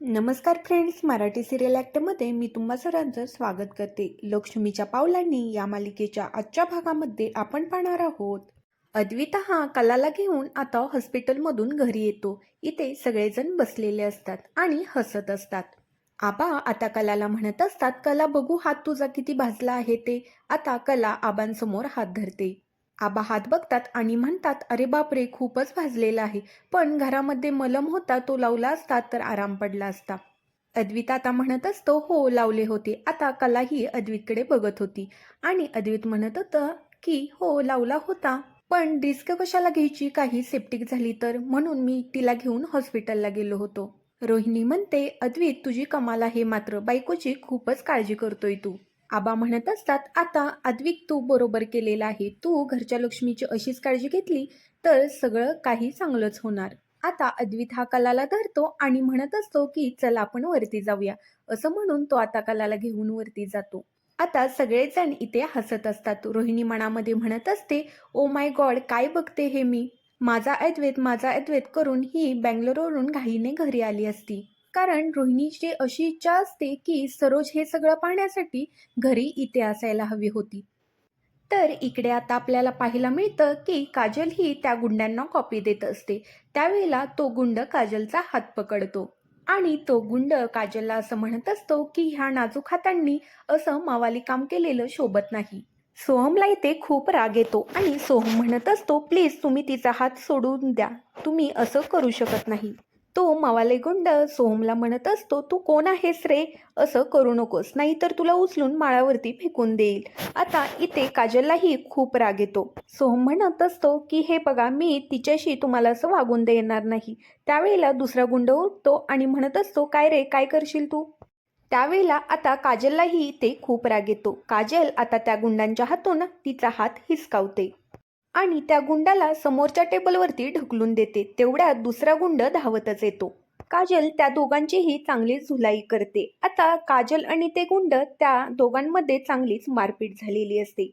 नमस्कार friends Marathi serial ॲक्टमध्ये मी तुम्हा सरांचं स्वागत करते. लक्ष्मीच्या पावलांनी या मालिकेच्या आजच्या भागामध्ये आपण पाहणार आहोत. अद्विता हा कलाला घेऊन आता हॉस्पिटलमधून घरी येतो. इथे सगळेजण बसलेले असतात आणि हसत असतात. आबा आता कलाला म्हणत असतात कला बघू हात तुझा किती भाजला आहे ते. आता कला आबांसमोर हात धरते. आबा हात बघतात आणि म्हणतात अरे बापरे खूपच भाजलेला आहे. पण घरामध्ये मलम होता तो लावला असता तर आराम पडला असता. अद्वित आता म्हणत असतो हो लावले होते. आता कलाही अद्वितकडे बघत होती. आणि अद्वित म्हणत होतं की हो लावला होता. पण रिस्क कशाला घ्यायची? काही सेप्टिक झाली तर. म्हणून मी तिला घेऊन हॉस्पिटलला गेलो होतो. रोहिणी म्हणते अद्वित तुझी कमाल आहे. मात्र बायकोची खूपच काळजी करतोय तू. आबा म्हणत असतात आता आद्विक तू बरोबर केलेला आहे. तू घरच्या लक्ष्मीची अशीच काळजी घेतली तर सगळं काही चांगलंच होणार. आता अद्वित हा कलाला धरतो आणि म्हणत असतो की चल आपण वरती जाऊया. असं म्हणून तो आता कलाला घेऊन वरती जातो. आता सगळेजण इथे हसत असतात. रोहिणी मनामध्ये म्हणत असते ओ माय गॉड काय बघते हे मी? माझा अद्वैत माझा अद्वैत करून ही बँगलोरवरून घाईने घरी आली असती. कारण रोहिणीची अशी इच्छा असते की सरोज हे सगळं पाहण्यासाठी घरी इथे असायला हवी होती. तर इकडे आता आपल्याला पाहायला मिळतं की काजल ही त्या गुंडांना कॉपी देत असते. त्यावेळेला तो गुंड काजलचा हात पकडतो आणि तो गुंड काजलला असं म्हणत असतो की ह्या नाजूक हातांनी असं मावाली काम केलेलं शोभत नाही. सोहमला इथे खूप राग येतो आणि सोहम म्हणत असतो प्लीज तुम्ही तिचा हात सोडून द्या. तुम्ही असं करू शकत नाही. तो मावाले गुंड सोहमला म्हणत असतो तू कोण आहेस रे? असं करू नकोस नाहीतर तुला उचलून माळावरती फेकून देईल. आता इथे काजललाही खूप राग येतो. सोहम म्हणत असतो की हे बघा मी तिच्याशी तुम्हाला असं वागून देणार नाही. त्यावेळेला दुसरा गुंड उठतो आणि म्हणत असतो काय रे काय करशील तू? त्यावेळेला आता काजललाही ते खूप राग येतो. काजल आता त्या गुंडांच्या हातून तिचा हात हिसकावते. आणि त्या गुंडाला समोरच्या टेबलवरती ढकलून देते. तेवढ्यात दुसरा गुंड धावतच येतो. काजल त्या दोघांचीही चांगलीच झुलाई करते. आता काजल आणि ते गुंड त्या दोघांमध्ये चांगलीच मारपीट झालेली असते.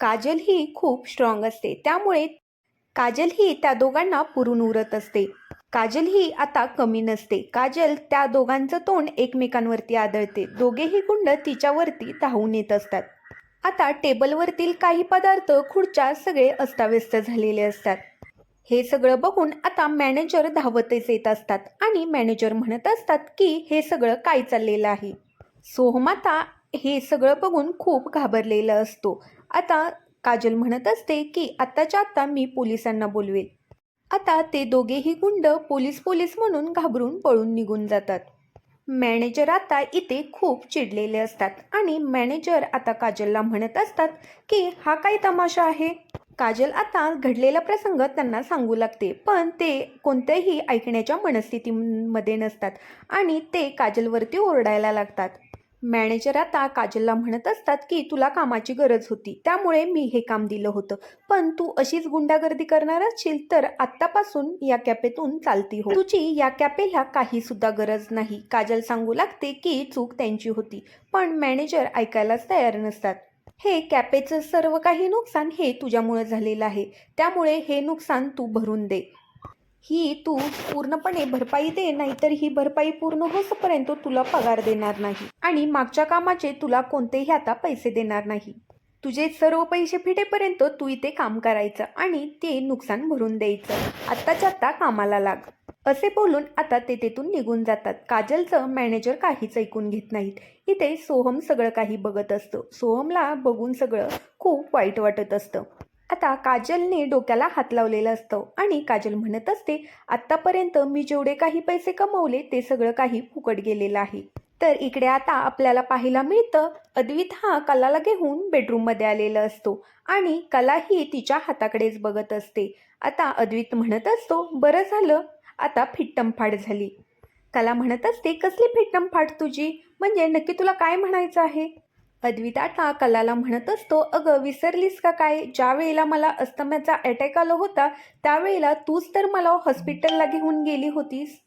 काजल ही खूप स्ट्रॉंग असते. त्यामुळे काजल ही त्या दोघांना पुरून उरत असते. काजल ही आता कमी नसते. काजल त्या दोघांचं तोंड एकमेकांवरती आदळते. दोघेही गुंड तिच्यावरती धावून येत असतात. आता टेबलवरतील काही पदार्थ खुर्च्या सगळे अस्ताव्यस्त झालेले असतात. हे सगळं बघून आता मॅनेजर धावतच येत असतात आणि मॅनेजर म्हणत असतात की हे सगळं काय चाललेलं आहे. सोहम आता हे सगळं बघून खूप घाबरलेला असतो. आता काजल म्हणत असते की आत्ताच्या आत्ता मी पोलिसांना बोलवेल. आता ते दोघेही गुंड पोलीस पोलीस म्हणून घाबरून पळून निघून जातात. मॅनेजर आता इथे खूप चिडलेले असतात आणि मॅनेजर आता काजलला म्हणत असतात की हा काय तमाशा आहे? काजल आता घडलेला प्रसंग त्यांना सांगू लागते पण ते कोणत्याही ऐकण्याच्या मनस्थितीमध्ये नसतात आणि ते काजलवरती ओरडायला लागतात. मॅनेजर आता काजलला म्हणत असतात की तुला कामाची गरज होती त्यामुळे मी हे काम दिलं होतं. पण तू अशीच गुंडागर्दी करणार असशील तर आत्तापासून या कॅपेतून चालती हो. तुझी या कॅपेला काही सुद्धा गरज नाही. काजल सांगू लागते की चूक त्यांची होती पण मॅनेजर ऐकायलाच तयार नसतात. हे कॅपेचं सर्व काही नुकसान हे तुझ्यामुळे झालेलं आहे. त्यामुळे हे नुकसान तू भरून दे. ही तू पूर्णपणे भरपाई दे नाहीतर ही भरपाई पूर्ण होसपर्यंत तुला पगार देणार नाही. आणि मागच्या कामाचे तुला कोणतेही आता पैसे देणार नाही. तुझे सर्व पैसे फिटेपर्यंत तू इथे काम करायचं आणि ते नुकसान भरून द्यायचं. आत्ताच्या आत्ता कामाला लाग. असे बोलून आता ते तेथून निघून जातात. काजलचं मॅनेजर काहीच ऐकून घेत नाहीत. इथे सोहम सगळं काही बघत असतं. सोहमला बघून सगळं खूप वाईट वाटत असतं. आता काजलने डोक्याला हात लावलेला असतो आणि काजल म्हणत असते आत्तापर्यंत मी जेवढे काही पैसे कमवले ते सगळं काही फुकट गेलेलं आहे. तर इकडे आता आपल्याला पाहायला मिळतं अद्वित हा कलाला घेऊन बेडरूममध्ये आलेला असतो आणि कला ही तिच्या हाताकडेच बघत असते. आता अद्वित म्हणत असतो बरं झालं आता फिट्टमफाट झाली. कला म्हणत असते कसली फिट्टमफाट तुझी? म्हणजे नक्की तुला काय म्हणायचं आहे? अद्विताटा कलाला म्हणत असतो अगं विसरलीस का काय? ज्या वेळेला मला अस्तम्याचा अटॅक आला होता त्यावेळेला तूच तर मला हॉस्पिटलला घेऊन गेली होतीस.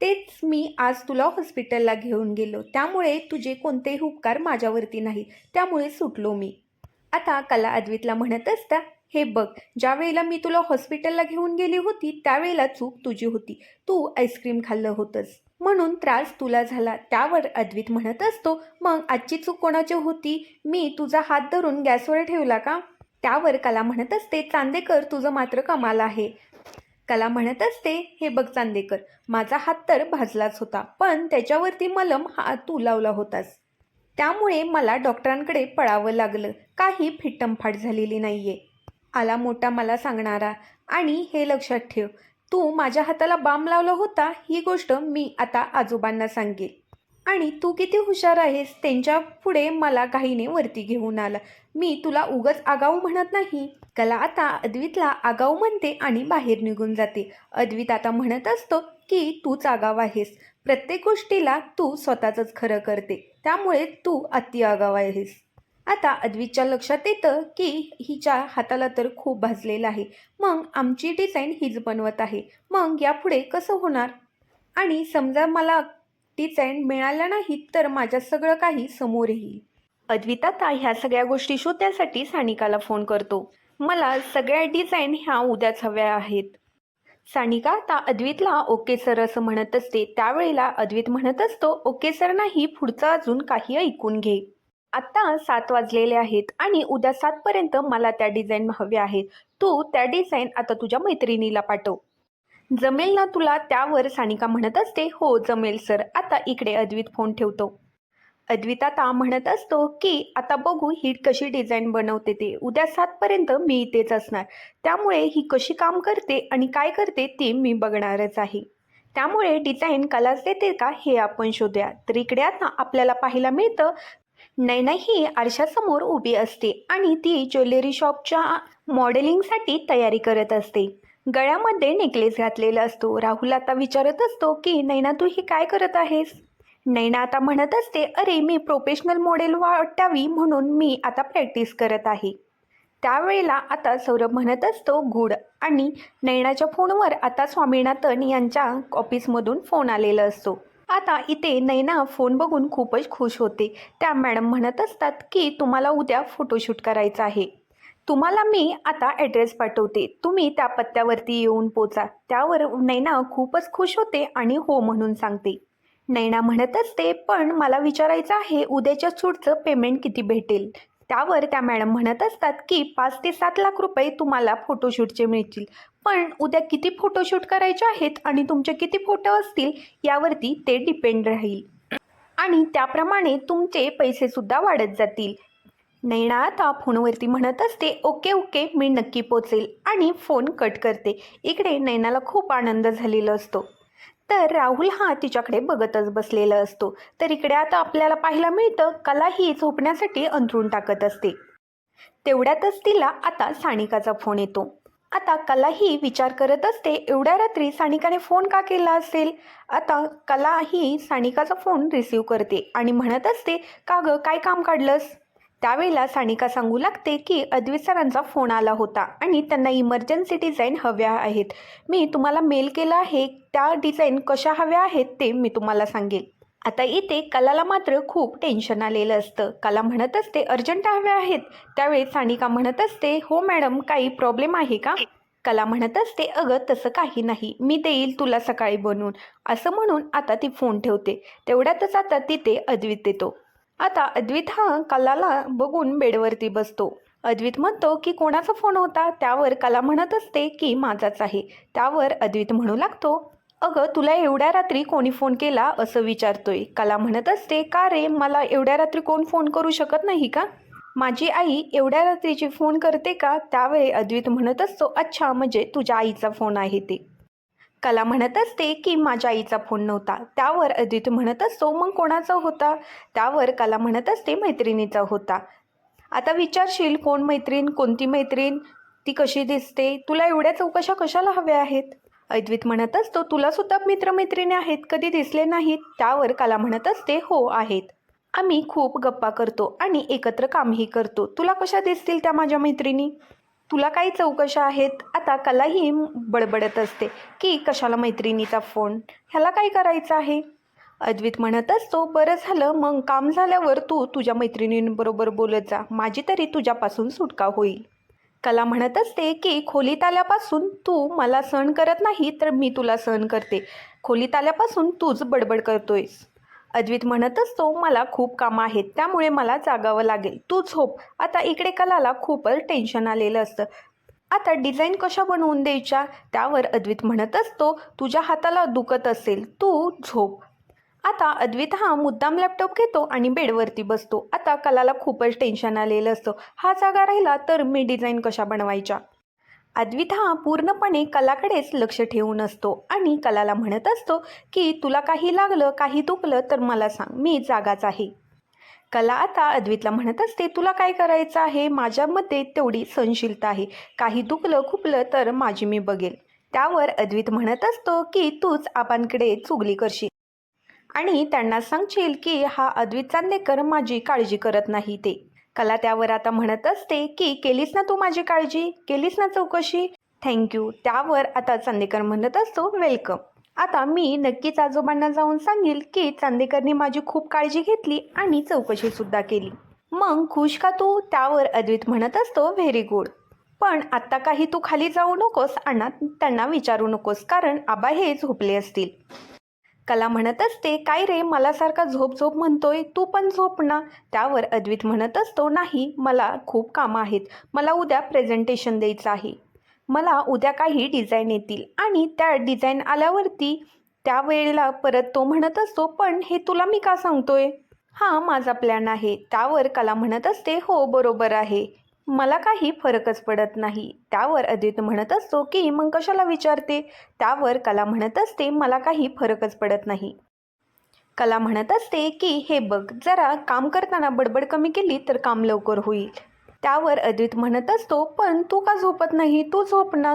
तेच मी आज तुला हॉस्पिटलला घेऊन गेलो. त्यामुळे तुझे कोणतेही उपकार माझ्यावरती नाही. त्यामुळे सुटलो मी. आता कला अद्वितला म्हणत असता हे बघ ज्या वेळेला मी तुला हॉस्पिटलला घेऊन गेली होती त्यावेळेला चूक तुझी होती. तू आईस्क्रीम खाल्लं होतंस. म्हणून त्रास तुला झाला त्यावर अद्वित म्हणत असतो. मग आजची चूक कोणाची होती? मी तुझा हात धरून गॅसवर ठेवला का? त्यावर कला म्हणत असते चांदेकर तुझं मात्र कमाल आहे. कला म्हणत असते हे बघ चांदेकर माझा हात तर भाजलाच होता पण त्याच्यावरती मलम हा तू लावला होतास. त्यामुळे मला डॉक्टरांकडे पळावं लागलं. काही फिट्टमफाट झालेली नाहीये. आला मोठा मला सांगणारा. आणि हे लक्षात ठेव तू माझ्या हाताला बाम लावला होता ही गोष्ट मी आता आजोबांना सांगेल. आणि तू किती हुशार आहेस त्यांच्या पुढे मला काहीने वरती घेऊन आला. मी तुला उगच आगाऊ म्हणत नाही. कला आता अद्वितला आगाऊ म्हणते आणि बाहेर निघून जाते. अद्वित आता म्हणत असतो की तूच आगाव आहेस. प्रत्येक गोष्टीला तू स्वतःचंच खरं करते. त्यामुळे तू अति आगाव आहेस. आता अद्वितच्या लक्षात येतं की हिच्या हाताला तर खूप भाजलेलं आहे. मग आमची डिझाईन हीच बनवत आहे. मग यापुढे कसं होणार? आणि समजा मला डिझाईन मिळाल्या नाही तर माझ्या सगळं काही समोर येईल. अद्वित आता ह्या सगळ्या गोष्टी शोधण्यासाठी सानिकाला फोन करतो. मला सगळ्या डिझाईन ह्या उद्याच हव्या आहेत. सानिका आता अद्वितला ओके सर असं म्हणत असते. त्यावेळेला अद्वित म्हणत असतो ओके सर नाही पुढचं अजून काही ऐकून घे. आत्ता सात वाजलेले आहेत आणि उद्या सातपर्यंत मला त्या डिझाईन हव्या आहेत. तू त्या डिझाईन आता तुझ्या मैत्रिणीला पाठव. जमेल ना तुला त्यावर सानिका म्हणत असते. हो जमेल सर. आता इकडे अद्वित फोन ठेवतो. अद्वित आता म्हणत असतो की आता बघू ही कशी डिझाईन बनवते ते. उद्या सातपर्यंत मी इथेच असणार. त्यामुळे ही कशी काम करते आणि काय करते ते मी बघणारच आहे. त्यामुळे डिझाईन कलाच देते का हे आपण शोधूया. तर इकडे आता आपल्याला पाहायला मिळतं नैना ही आरशासमोर उभी असते आणि ती ज्वेलरी शॉपच्या मॉडेलिंगसाठी तयारी करत असते. गळ्यामध्ये नेकलेस घातलेला असतो. राहुल आता विचारत असतो की नैना तू ही काय करत आहेस? नैना आता म्हणत असते अरे मी प्रोफेशनल मॉडेल वाटावी म्हणून मी आता प्रॅक्टिस करत आहे. त्यावेळेला आता सौरभ म्हणत असतो गुड. आणि नैनाच्या फोनवर आता स्वामीनाथन यांच्या ऑफिसमधून फोन आलेला असतो. आता इथे नैना फोन बघून खूपच खुश होते. त्या मॅडम म्हणत असतात की तुम्हाला उद्या फोटोशूट करायचं आहे. तुम्हाला मी आता ॲड्रेस पाठवते. तुम्ही त्या पत्त्यावरती येऊन पोचा. त्यावर नैना खूपच खुश होते आणि हो म्हणून सांगते. नैना म्हणत असते पण मला विचारायचं आहे उद्याच्या सूटचं पेमेंट किती भेटेल? त्यावर त्या मॅडम म्हणत असतात की पाच ते सात लाख रुपये तुम्हाला फोटोशूटचे मिळतील. पण उद्या किती फोटोशूट करायचे आहेत आणि तुमचे किती फोटो असतील यावरती ते डिपेंड राहील. आणि त्याप्रमाणे तुमचे पैसेसुद्धा वाढत जातील. नैना आता फोनवरती म्हणत असते ओके ओके मी नक्की पोचेल. आणि फोन कट करते. इकडे नैनाला खूप आनंद झालेला असतो. तर राहुल हा तिच्याकडे बघतच बसलेला असतो. तर इकडे आता आपल्याला पाहायला मिळतं कला ही झोपण्यासाठी अंथरून टाकत असते. तेवढ्यातच तिला आता सानिकाचा फोन येतो. आता कला ही विचार करत असते एवढ्या रात्री सानिकाने फोन का केला असेल? आता कला ही सानिकाचा फोन रिसीव करते आणि म्हणत असते का गं काय काम काढलंस? त्यावेळेला सानिका सांगू लागते की अद्वित सरांचा फोन आला होता आणि त्यांना इमर्जन्सी डिझाईन हव्या आहेत. मी तुम्हाला मेल केला आहे त्या डिझाईन कशा हव्या आहेत ते मी तुम्हाला सांगेल. आता इथे कलाला मात्र खूप टेन्शन आलेलं असतं. कला म्हणत असते अर्जंट हव्या आहेत. त्यावेळी सानिका म्हणत असते हो मॅडम काही प्रॉब्लेम आहे का? कला म्हणत असते अगं तसं काही नाही. मी देईल तुला सकाळी बनवून. असं म्हणून आता ती फोन ठेवते. तेवढ्यातच आता तिथे अद्वित येतो. आता अद्वित हा कलाला बघून बेडवरती बसतो. अद्वित म्हणतो की कोणाचा फोन होता? त्यावर कला म्हणत असते की माझाच आहे. त्यावर अद्वित म्हणू लागतो अगं तुला एवढ्या रात्री कोणी फोन केला असं विचारतोय. कला म्हणत असते का रे मला एवढ्या रात्री कोण फोन करू शकत नाही का? माझी आई एवढ्या रात्रीची फोन करते का? त्यावेळी अद्वित म्हणत असतो अच्छा म्हणजे तुझ्या आईचा फोन आहे ते. कला म्हणत असते की माझ्या आईचा फोन नव्हता. त्यावर अद्वित म्हणत असतो मग कोणाचा होता? त्यावर कला म्हणत असते मैत्रिणीचा होता. आता विचारशील कोण मैत्रीण? कोणती मैत्रीण? ती कशी दिसते? तुला एवढ्या चौकशा कशाला हव्या आहेत? अद्वित म्हणत असतो तुला सुद्धा मित्रमैत्रिणी आहेत कधी दिसले नाहीत. त्यावर कला म्हणत असते हो आहेत. आम्ही खूप गप्पा करतो आणि एकत्र कामही करतो. तुला कशा दिसतील त्या माझ्या मैत्रिणी? तुला काही चौकशा आहेत? आता कलाही बडबडत असते. की कशाला मैत्रिणीचा फोन? ह्याला काय करायचं आहे? अद्वित म्हणत असतो बरं झालं मग काम झाल्यावर तू तुझ्या मैत्रिणींबरोबर बोलत जा. माझी तरी तुझ्यापासून सुटका होईल. कला म्हणत असते की खोलीत आल्यापासून तू मला सहन करत नाही तर मी तुला सहन करते. खोलीत आल्यापासून तूच बडबड करतोयस. अद्वित म्हणत असतो मला खूप कामं आहेत त्यामुळे मला जागावं लागेल. तू झोप हो. आता इकडे कलाला खूपच टेन्शन आलेलं असतं. आता डिझाईन कशा बनवून द्यायच्या? त्यावर अद्वित म्हणत असतो तुझ्या हाताला दुखत असेल. तू झोप. आता अद्वित हा मुद्दाम लॅपटॉप घेतो आणि बेडवरती बसतो. आता कलाला खूपच टेन्शन आलेलं असतं. हा जागा राहिला तर मी डिझाईन कशा बनवायच्या? अद्वित हा पूर्णपणे कलाकडेच लक्ष ठेवून असतो आणि कलाला म्हणत असतो की तुला काही लागलं काही तुकलं तर मला सांग मी जागाच आहे. कला आता अद्वितला म्हणत असते तुला काय करायचं आहे? माझ्यामध्ये तेवढी सहनशीलता आहे. काही दुखलं खुपलं तर माझी मी बघेल. त्यावर अद्वित म्हणत असतो की तूच आपांकडे चुगली करशील. आणि त्यांना सांगशील की हा अद्वित चांदेकर माझी काळजी करत नाही ते. कला त्यावर आता म्हणत असते की केलीस ना तू माझी काळजी? केलीस ना चौकशी? थँक्यू त्यावर आता चांदेकर म्हणत असतो वेलकम आता मी नक्कीच आजोबांना जाऊन सांगेल की चांदेकरनी माझी खूप काळजी घेतली आणि चौकशीसुद्धा केली. मग खुश का तू? त्यावर अद्वित म्हणत असतो व्हेरी गुड पण आत्ता काही तू खाली जाऊ नकोस आणि त्यांना विचारू नकोस कारण आबा हे झोपले असतील. कला म्हणत असते काय रे मला सारखा झोप झोप म्हणतोय तू पण झोप ना. त्यावर अद्वित म्हणत असतो नाही मला खूप कामं आहेत मला उद्या प्रेझेंटेशन द्यायचं आहे. मला उद्या काही डिझाईन येतील. आणि त्या डिझाईन आल्यावरती त्या वेळेला परत तो म्हणत असतो पण हे तुला मी का सांगतोय? हां माझा प्लॅन आहे. त्यावर कला म्हणत असते हो बरोबर आहे. मला काही फरकच पडत नाही. त्यावर अदित म्हणत असतो की मग कशाला विचारते? त्यावर कला म्हणत असते मला काही फरकच पडत नाही. कला म्हणत असते की हे बघ जरा काम करताना बडबड कमी केली तर काम लवकर होईल. त्यावर अद्वित म्हणत असतो पण तू का झोपत नाही? तू झोप ना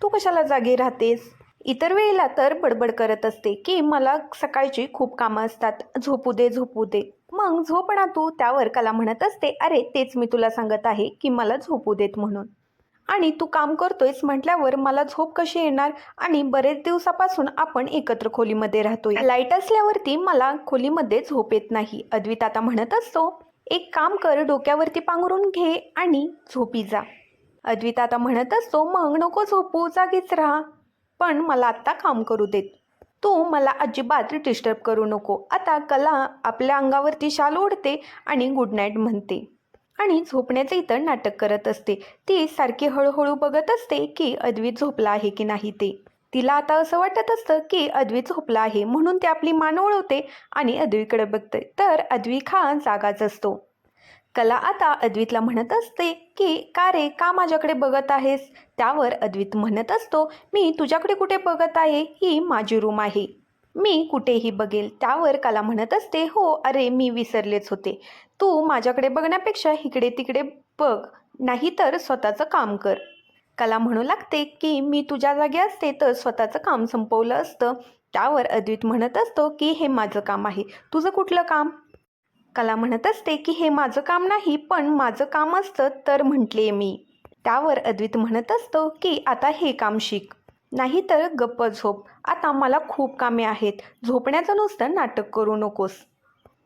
तू कशाला जागी राहतेस? इतर वेळेला तर बडबड करत असते की मला सकाळची खूप कामं असतात झोपू दे झोपू दे. मग झोप ना तू त्यावर कला म्हणत असते अरे तेच मी तुला सांगत आहे की मला झोपू देत म्हणून. आणि तू काम करतोयस म्हटल्यावर मला झोप कशी येणार? आणि बरेच दिवसापासून आपण एकत्र खोलीमध्ये राहतोय. लाइट असल्यावरती मला खोलीमध्ये झोप येत नाही अद्वित आता म्हणत असतो. एक काम कर डोक्यावरती पांघरून घे आणि झोपी जा. अद्वित आता म्हणत असतो मग नको झोपू जागीच राहा. पण मला आत्ता काम करू देत. तू मला अजिबात डिस्टर्ब करू नको. आता कला आपल्या अंगावरती शाल ओढते आणि गुड नाईट म्हणते. आणि झोपण्याचं इतर नाटक करत असते. ती सारखी हळूहळू बघत असते की अद्वित झोपला आहे की नाही ते. तिला आता असं वाटत असतं की अद्वित झोपला आहे म्हणून ती आपली मान ओळवते आणि अद्वीकडे बघते. तर अद्वी हा जागाच असतो. कला आता अद्वितला म्हणत असते की का रे? का माझ्याकडे बघत आहेस? त्यावर अद्वित म्हणत असतो मी तुझ्याकडे कुठे बघत आहे? ही माझी रूम आहे. मी कुठेही बघेल. त्यावर कला म्हणत असते हो अरे मी विसरलेच होते. तू माझ्याकडे बघण्यापेक्षा इकडे तिकडे बघ नाही तर स्वतःचं काम कर. कला म्हणू लागते की मी तुझ्या जागी असते तर स्वतःचं काम संपवलं असतं. त्यावर अद्वित म्हणत असतो की हे माझं काम आहे. तुझं कुठलं काम? कला म्हणत असते की हे माझं काम नाही पण माझं काम असतं तर म्हटले मी. त्यावर अद्वित म्हणत असतो की आता हे काम शिक. नाही तर गप्प झोप. आता मला खूप कामे आहेत. झोपण्याचं नुसतं नाटक करू नकोस.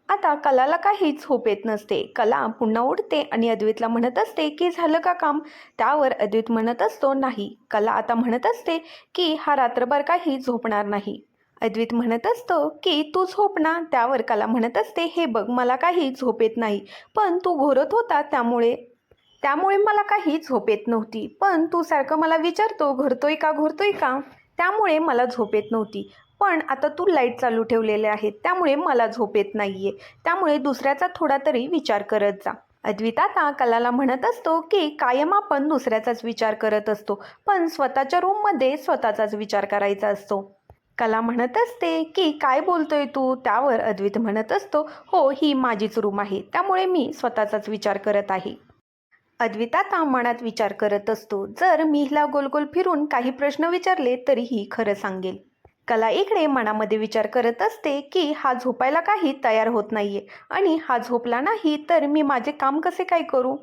आता कलाला काही झोप येत नसते. कला पुन्हा उठते आणि अद्वितला म्हणत असते की झालं का काम? त्यावर अद्वित म्हणत असतो नाही. कला आता म्हणत असते की हा रात्रभर काही झोपणार नाही. अद्वित म्हणत असतो की तू झोप ना. त्यावर कला म्हणत असते हे बघ मला काही झोप येत नाही. पण तू घोरत होता त्यामुळे त्यामुळे मला काही झोप येत नव्हती. पण तू सारखं मला विचारतो घरतोय का घोरतोय का? त्यामुळे मला झोप येत नव्हती. पण आता तू लाइट चालू ठेवलेले आहेत त्यामुळे मला झोप येत नाही आहे त्यामुळे दुसऱ्याचा थोडा तरी विचार करत जा. अद्वित आता कलाला म्हणत असतो की कायम आपण दुसऱ्याचाच विचार करत असतो पण स्वतःच्या रूममध्ये स्वतःचाच विचार करायचा असतो. कला म्हणत असते की काय बोलतोय तू? त्यावर अद्वित म्हणत असतो हो ही माझीच रूम आहे त्यामुळे मी स्वतःचाच विचार करत आहे. अद्विता आता मनात विचार करत असतो. जर मी हिला गोलगोल फिरून काही प्रश्न विचारले तरीही खरं सांगेल. कला इकडे मनामध्ये विचार करत असते की हा झोपायला काही तयार होत नाहीये. आणि हा झोपला नाही तर मी माझे काम कसे काय करू?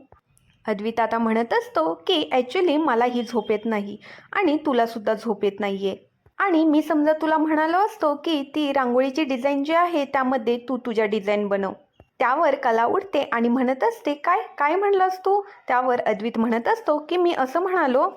अद्विताता म्हणत असतो की ॲक्च्युली मला ही झोप येत नाही आणि तुलासुद्धा झोप येत नाही आहे आणि मी समजा तुला म्हणालो असतो की ती रांगोळीची डिझाईन जी आहे त्यामध्ये तू तुझ्या डिझाईन बनव. त्यावर कला उठते आणि म्हणत असते काय काय म्हणलास तू? त्यावर अद्वित म्हणत असतो की मी असं म्हणालो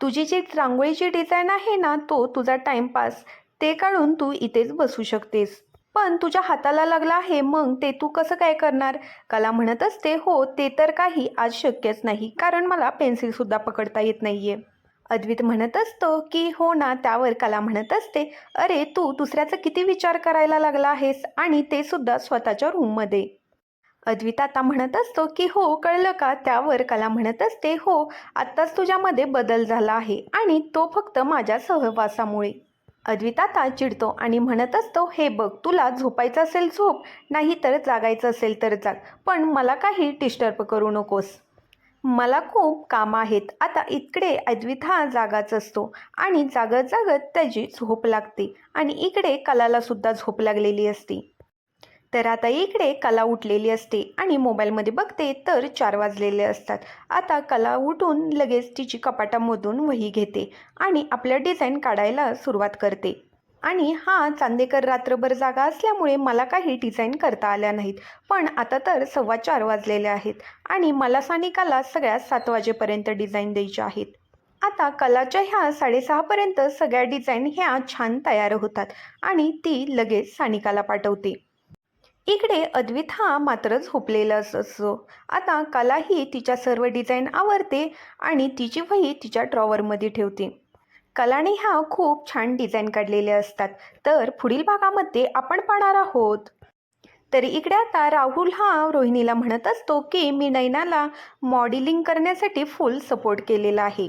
तुझी जी रांगोळीची डिझाईन आहे ना तो तुझा टाईमपास ते काढून तू इथेच बसू शकतेस. पण तुझ्या हाताला लागला आहे मग ते तू कसं काय करणार? कला म्हणत असते हो ते तर काही आज शक्यच नाही कारण मला पेन्सिलसुद्धा पकडता येत नाही आहे अद्वित म्हणत असतो की हो ना त्यावर कला म्हणत असते. अरे तू दुसऱ्याचा किती विचार करायला लागला आहेस आणि ते सुद्धा स्वतःच्या रूममध्ये अद्वित आता म्हणत असतो की हो कळलं का? त्यावर कला म्हणत असते. हो आत्ताच तुझ्यामध्ये बदल झाला आहे आणि तो फक्त माझ्या सहवासामुळे. अद्वित आता चिडतो आणि म्हणत असतो हे बघ तुला झोपायचं असेल झोप नाही तर जागायचं असेल तर जाग. पण मला काही डिस्टर्ब करू नकोस. मला खूप कामं आहेत. आता इकडे अद्वित हा जागाच असतो आणि जागत जागत त्याची झोप लागते आणि इकडे कलाला सुद्धा झोप लागलेली असते. तर आता इकडे कला उठलेली असते आणि मोबाईलमध्ये बघते तर चार वाजलेले असतात. आता कला उठून लगेच तिची कपाटामधून वही घेते आणि आपलं डिझाईन काढायला सुरुवात करते. आणि हा चांदेकर रात्रभर जागा असल्यामुळे मला काही डिझाईन करता आल्या नाहीत. पण आता तर सव्वा चार वाजलेले आहेत आणि मला सानिकाला सगळ्या सात वाजेपर्यंत डिझाईन द्यायच्या आहेत. आता कलाच्या ह्या साडेसहापर्यंत सगळ्या डिझाईन ह्या छान तयार होतात आणि ती लगेच सानिकाला पाठवते. इकडे अद्वित हा मात्र झोपलेला असतो. आता कला ही तिच्या सर्व डिझाईन आवडते आणि तिची वही तिच्या ड्रॉवरमध्ये ठेवते. कलाने ह्या खूप छान डिझाईन काढलेले असतात. तर पुढील भागामध्ये आपण पाहणार आहोत. तर इकडे आता राहुल हा रोहिणीला म्हणत असतो की मी नैनाला मॉडेलिंग करण्यासाठी फुल सपोर्ट केलेला आहे.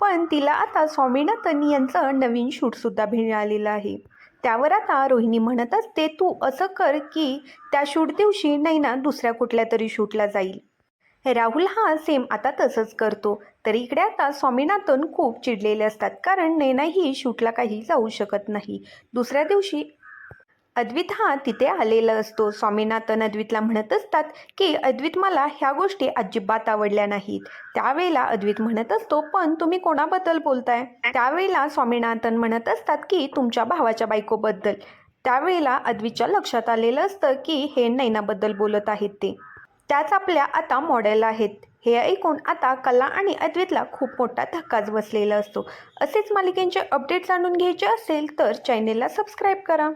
पण तिला आता स्वामीनाथन यांचं नवीन शूटसुद्धा मिळालेलं आहे. त्यावर आता रोहिणी म्हणत असते तू असं कर की त्या शूट दिवशी नैना दुसऱ्या कुठल्या तरी शूटला जाईल. राहुल हा सेम आता तसंच करतो. तर इकडे आता स्वामीनाथन खूप चिडलेले असतात. कारण नैना ही शूटला काही जाऊ शकत नाही. दुसऱ्या दिवशी अद्वित हा तिथे आलेला असतो. स्वामीनाथन अद्वितला म्हणत असतात की अद्वित मला ह्या गोष्टी अजिबात आवडल्या नाहीत. त्यावेळेला अद्वित म्हणत असतो पण तुम्ही कोणाबद्दल बोलताय? त्यावेळेला स्वामीनाथन म्हणत असतात की तुमच्या भावाच्या बायकोबद्दल. त्यावेळेला अद्वितच्या लक्षात आलेलं असतं की हे नैनाबद्दल बोलत आहेत ते. त्याच आपल्या आता मॉडेल आहेत. हे ऐकून आता कला आणि अद्वितला खूप मोठा धक्काच बसलेला असतो. असेच मालिकेंचे अपडेट जाणून घ्यायचे असेल तर चॅनेलला सबस्क्राईब करा.